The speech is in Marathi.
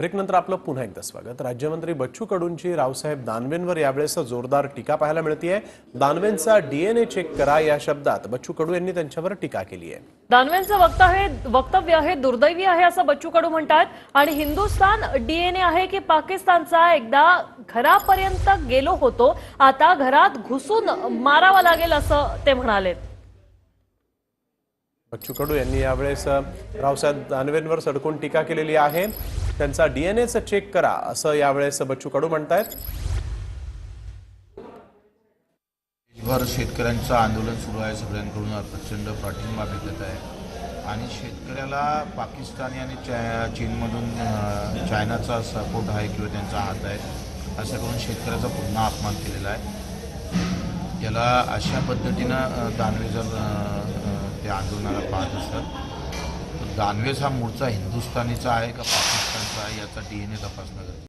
ब्रेकनंतर आपलं पुन्हा एकदा स्वागत. राज्यमंत्री बच्चू कडूंची रावसाहेब दानवेंवर यावेळेस जोरदार टीका पाहायला मिळतीये. दानवेंचा डीएनए चेक करा या शब्दात बच्चू कडू यांनी त्यांच्यावर टीका केली आहे. दानवेंचं वक्तव्य वक्तव्य हे दुर्दैवी आहे असं बच्चू कडू म्हणतात. आणि हिंदुस्थान डीएनए आहे की पाकिस्तानचा एकदा घरापर्यंत गेलो होतो आता घरात घुसून मारावं लागेल असं ते म्हणाले बच्चू कडू यांनी यावेळेस रावसाहेब दानवेंवर सडकून टीका केलेली आहे. त्यांचा डीएनएचं चेक करा असं यावेळेस बच्चू कडू म्हणतायत. देशभर शेतकऱ्यांचं आंदोलन सुरू आहे सगळ्यांकडून प्रचंड पाठिंबा भेटत आहे. आणि शेतकऱ्याला पाकिस्तानी आणि चा चीनमधून चायनाचा सपोर्ट आहे किंवा त्यांचा हात आहे असं करून शेतकऱ्याचा पुन्हा अपमान केलेला आहे. याला अशा पद्धतीनं दानवे जर त्या आंदोलनाला पाहत असतात दानवेज हा मूळचा हिंदुस्थानीचा आहे का पाकिस्तान? आहे याचा डी एन ए तपासणं गरजेचं